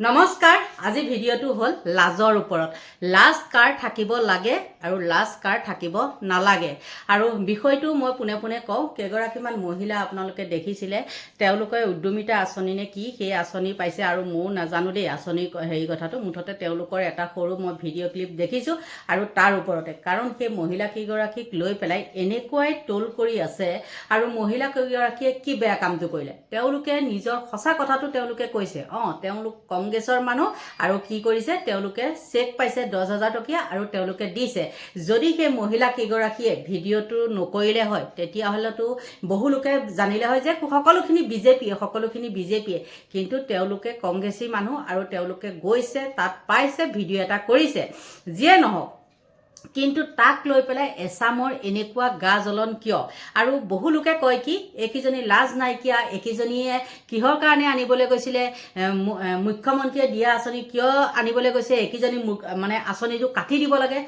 নমস্কাৰ, আজি ভিডিঅ'টো হ'ল লাজৰ ওপৰত। লাজ কাৰ থাকিব লাগে আৰু লাজ কাৰ থাকিব নালাগে। আৰু বিষয়টো মই পোনে পোনে কওঁ, কেইগৰাকীমান মহিলা আপোনালোকে দেখিছিলে তেওঁলোকে উদ্যমিতা আঁচনি নে কি, সেই আঁচনি পাইছে আৰু ময়ো নাজানো দেই আঁচনি হেৰি কথাটো। মুঠতে তেওঁলোকৰ এটা সৰু মই ভিডিঅ' ক্লিপ দেখিছোঁ আৰু তাৰ ওপৰতে। কাৰণ সেই মহিলা কেইগৰাকীক লৈ পেলাই এনেকুৱাই টোল কৰি আছে আৰু মহিলা কেইগৰাকীয়ে কি বেয়া কামটো কৰিলে? তেওঁলোকে নিজৰ সঁচা কথাটো তেওঁলোকে কৈছে। অঁ, তেওঁলোক কংগ্ৰেছৰ মানুহ আৰু কি কৰিছে, তেওঁলোকে চেক পাইছে দহ হাজাৰ টকীয়া আৰু তেওঁলোকে দিছে। যদি সেই মহিলা কেইগৰাকীয়ে ভিডিঅ'টো নকৰিলে হয়, তেতিয়াহ'লেতো বহু লোকে জানিলে হয় যে সকলোখিনি বিজেপিয়ে সকলোখিনি বিজেপিয়ে। কিন্তু তেওঁলোকে কংগ্ৰেছী মানুহ আৰু তেওঁলোকে গৈছে, তাত পাইছে, ভিডিঅ' এটা কৰিছে। যিয়ে নহওক কিন্তু তাক লৈ পেলাই এছামৰ এনেকুৱা গা জ্বলন কিয়? আৰু বহু লোকে কয় কি এইকেইজনী লাজ নাইকিয়া এইকেইজনীয়ে কিহৰ কাৰণে আনিবলৈ গৈছিলে মুখ্যমন্ত্ৰীয়ে দিয়া আঁচনি কিয় আনিবলৈ গৈছে এইকেইজনী মানে আঁচনিটো কাটি দিব লাগে,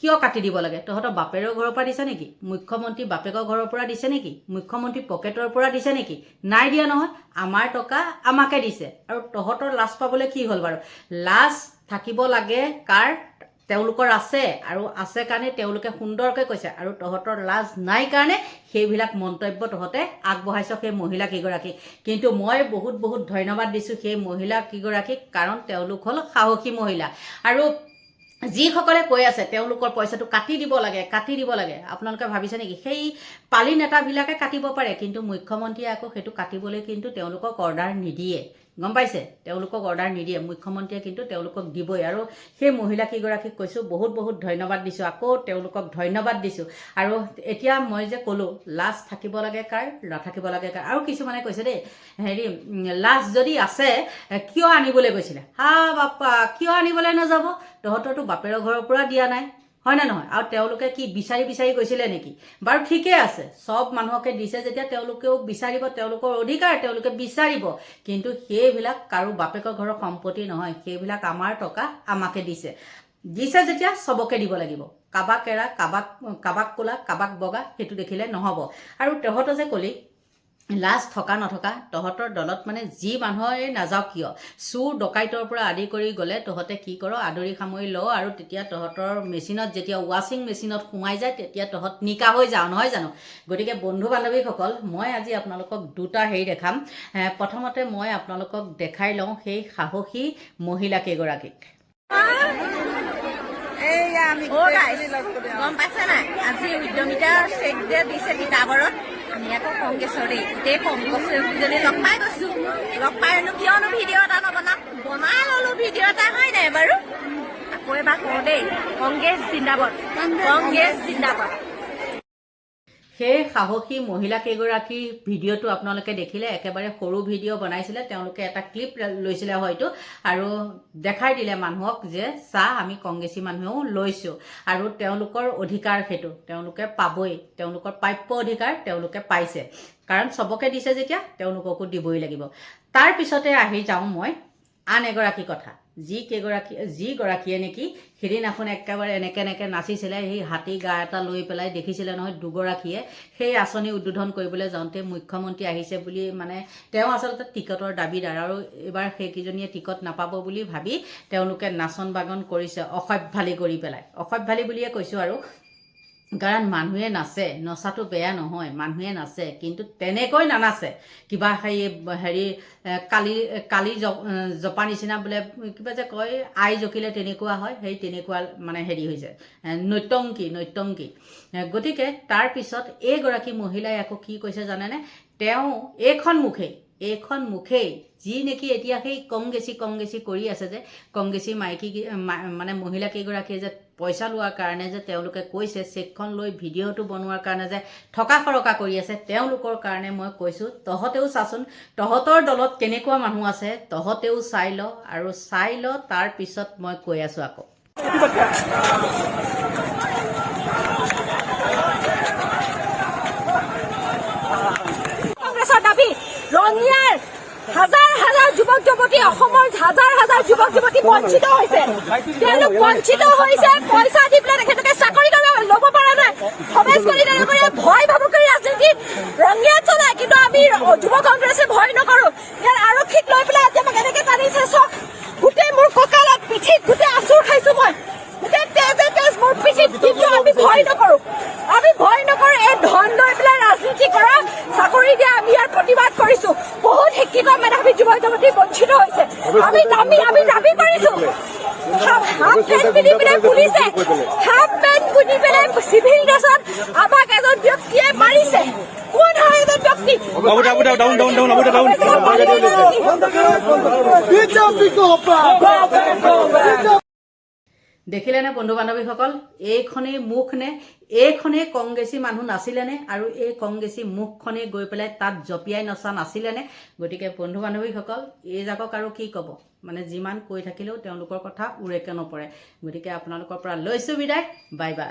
কিয় কাটি দিব লাগে? তহঁতৰ বাপেৰৰ ঘৰৰ পৰা দিছে নেকি? মুখ্যমন্ত্ৰী বাপেকৰ ঘৰৰ পৰা দিছে নেকি? মুখ্যমন্ত্ৰী পকেটৰ পৰা দিছে নেকি? নাই দিয়া নহয়, আমাৰ টকা আমাকে দিছে। আৰু তহঁতৰ লাজ পাবলৈ কি হ'ল বাৰু? লাজ থাকিব লাগে কাৰ? তেওঁলোকৰ আছে আৰু আছে কাৰণে তেওঁলোকে সুন্দৰকৈ কৈছে আৰু তহঁতৰ লাজ নাই কাৰণে সেইবিলাক মন্তব্য তহঁতে আগবঢ়াইছ সেই মহিলা কেইগৰাকীক। কিন্তু মই বহুত বহুত ধন্যবাদ দিছোঁ সেই মহিলা কেইগৰাকীক কাৰণ তেওঁলোক হ'ল সাহসী মহিলা। আৰু যিসকলে কৈ আছে তেওঁলোকৰ পইচাটো কাটি দিব লাগে, কাটি দিব লাগে। আপোনালোকে ভাবিছে নেকি? সেই পালি নেতাবিলাকে কাটিব পাৰে, কিন্তু মুখ্যমন্ত্ৰীয়ে আকৌ সেইটো কাটিবলৈ কিন্তু তেওঁলোকক অৰ্ডাৰ নিদিয়ে। গম পাইছে? তেওঁলোকক অৰ্ডাৰ নিদিয়ে। মুখ্যমন্ত্ৰীয়ে কিন্তু তেওঁলোকক দিবই। আৰু সেই মহিলা কেইগৰাকীক কৈছোঁ, বহুত বহুত ধন্যবাদ দিছোঁ। আকৌ তেওঁলোকক ধন্যবাদ দিছোঁ। আৰু এতিয়া মই যে ক'লোঁ, লাজ থাকিব লাগে কাৰ, নাথাকিব লাগে কাৰ। আৰু কিছুমানে কৈছে দেই, হেৰি লাজ যদি আছে কিয় আনিবলৈ গৈছিলে? হা, বাপ্পা, কিয় আনিবলৈ নাযাব? তহঁতৰতো বাপেৰৰ ঘৰৰ পৰা দিয়া নাই। হয় নে নহয়? আৰু তেওঁলোকে কি বিচাৰি বিচাৰি গৈছিলে নেকি? বাৰু ঠিকেই আছে। চব মানুহকে দিছে যেতিয়া তেওঁলোকেও বিচাৰিব তেওঁলোকৰ অধিকাৰ তেওঁলোকে বিচাৰিব। কিন্তু সেইবিলাক কাৰো বাপেকৰ ঘৰৰ সম্পত্তি নহয়। সেইবিলাক আমাৰ টকা আমাকে দিছে। দিছে যেতিয়া চবকে দিব লাগিব। কাবাক এৰা কাবাক কাবাক ক'লা কাবাক বগা সেইটো দেখিলে নহ'ব। আৰু তহঁতৰ যে কলি লাজ থকা নথকা তহঁতৰ দলত মানে যি মানুহৰে নাযাওক কিয়? চুৰ ডকাইতৰ পৰা আদি কৰি গ'লে তহঁতে কি কৰ? আদৰি সামৰি ল আৰু তেতিয়া তহঁতৰ মেচিনত যেতিয়া ৱাশ্বিং মেচিনত সোমাই যায় তেতিয়া তহঁত নিকা হৈ যাওঁ নহয় জানো? গতিকে বন্ধু বান্ধৱীসকল মই আজি আপোনালোকক দুটা হেৰি দেখাম। প্ৰথমতে মই আপোনালোকক দেখাই লওঁ সেই সাহসী মহিলা কেইগৰাকীক গম পাইছে নাই? আজি উদ্যমিতাৰ চেক যে দিছে তিতাবৰত আমি আকৌ কংগ্ৰেছৰ দেই গোটেই কংগ্ৰেছজনী লগ পাই গৈছো লগ পাইনো কিয়নো ভিডিঅ' এটা নবনাম বনাই ললো ভিডিঅ' এটা হয় নাই বাৰু আকৌ এবাৰ কওঁ দেই কংগ্ৰেছ জিন্দাবাদ কংগ্ৰেছ জিন্দাবাদ সেই সাহসী মহিলা কেইগৰাকীৰ ভিডিঅ'টো আপোনালোকে দেখিলে একেবাৰে সৰু ভিডিঅ' বনাইছিলে তেওঁলোকে এটা ক্লিপ লৈছিলে হয়তো আৰু দেখাই দিলে মানুহক যে চাহ আমি কংগ্ৰেছী মানুহেও লৈছোঁ। আৰু তেওঁলোকৰ অধিকাৰ সেইটো তেওঁলোকে পাবই তেওঁলোকৰ প্ৰাপ্য অধিকাৰ তেওঁলোকে পাইছে। কাৰণ চবকে দিছে যেতিয়া তেওঁলোককো দিবই লাগিব। তাৰ পিছতে আহি যাওঁ মই আন এগৰাকী কথা। যি কেইগৰাকী যিগৰাকীয়ে নেকি সিদিনাখন একেবাৰে এনেকৈ এনেকৈ নাচিছিলে সেই হাতী গা এটা লৈ পেলাই দেখিছিলে নহয় দুগৰাকীয়ে সেই আঁচনি উদ্বোধন কৰিবলৈ যাওঁতে মুখ্যমন্ত্ৰী আহিছে বুলি মানে তেওঁ আচলতে টিকটৰ দাবীদাৰ আৰু এইবাৰ সেইকেইজনীয়ে টিকট নাপাব বুলি ভাবি তেওঁলোকে নাচন বাগন কৰিছে অসভ্যালি কৰি পেলাই। অসভ্যালি বুলিয়ে কৈছোঁ আৰু কাৰণ মানুহে নাচে, নচাটো বেয়া নহয়, মানুহে নাচে, কিন্তু তেনেকৈ নানাচে। কিবা হেৰি হেৰি কালি কালি জপা নিচিনা বোলে, কিবা যে কয়, আই জকিলে তেনেকুৱা হয়, সেই তেনেকুৱা মানে হেৰি হৈছে নৈতংকী নৈতংকী। গতিকে তাৰপিছত এইগৰাকী মহিলাই আকৌ কি কৈছে জানেনে? তেওঁ এইখন মুখেই এইখন মুখেই, যি নেকি এতিয়া সেই কংগ্ৰেছী কংগ্ৰেছী কৰি আছে যে কংগ্ৰেছী মাইকী মানে মহিলা কেইগৰাকীয়ে যে পইচা লোৱাৰ কাৰণে যে তেওঁলোকে কৈছে চেকখন লৈ ভিডিঅ'টো বনোৱাৰ কাৰণে যে থকা সৰকা কৰি আছে তেওঁলোকৰ কাৰণে মই কৈছোঁ তহঁতেও চাচোন তহঁতৰ দলত কেনেকুৱা মানুহ আছে তহঁতেও চাই ল আৰু চাই ল তাৰ পিছত মই কৈ আছোঁ আকৌ। অসমৰ হাজাৰ হাজাৰ যুৱক যুৱতী বঞ্চিত হৈছে। বঞ্চিত হৈছে, পইচা দি পেলাই তেখেতলোকে চাকৰি ল'ব পৰা নাই। সমেশ কলিতাৰীয়ে ভয় ভাবুকৰি ৰাজনীতি ৰঙীয়া চলাই কিন্তু আমি যুৱ কংগ্ৰেছে ভয় নকৰোঁ। ইয়াৰ আৰক্ষীক লৈ পেলাই এতিয়া মোক এনেকৈ টানিছে চক গোটেই মোৰ কঁকালত পিঠিত, গোটেই আচুৰ খাইছো মই। গোটেই তেজে তেজ মোৰ পিঠিত, কিন্তু আমি ভয় নকৰোঁ। আমি ভয় নকৰোঁ, এই ধন লৈ পেলাই ৰাজনীতি কৰা চাকৰি দিয়া, আমি ইয়াৰ প্ৰতিবাদ শিক্ষিত আমি যুবক যুবতী বঞ্চিত হৈছে আমি দাবি আমি দাবি কৰিছো হাফ হাফ পেণ্ট পিন্ধি পেলাই পুলিচে হাফ পেণ্ট পিন্ধি পেলাই চিভিল ড্ৰেছত আমাক এজন ব্যক্তিয়ে মাৰিছে। কোন হয় এজন ব্যক্তি? বাবু ডাউন ডাউন ডাউন ডাউন বাবু ডাউন বিজেপিকে দেখিলেনে বন্ধু বান্ধৱীসকল এইখনেই মুখ নে এইখনেই কংগ্ৰেছী মানুহ নাছিলেনে? আৰু এই কংগ্ৰেছী মুখখনেই গৈ পেলাই তাত জঁপিয়াই নচা নাছিলেনে? গতিকে বন্ধু বান্ধৱীসকল এই জাকক আৰু কি ক'ব? মানে যিমান কৈ থাকিলেও তেওঁলোকৰ কথা উৰেকে নপৰে। গতিকে আপোনালোকৰ পৰা লৈছোঁ বিদায়। Bye bye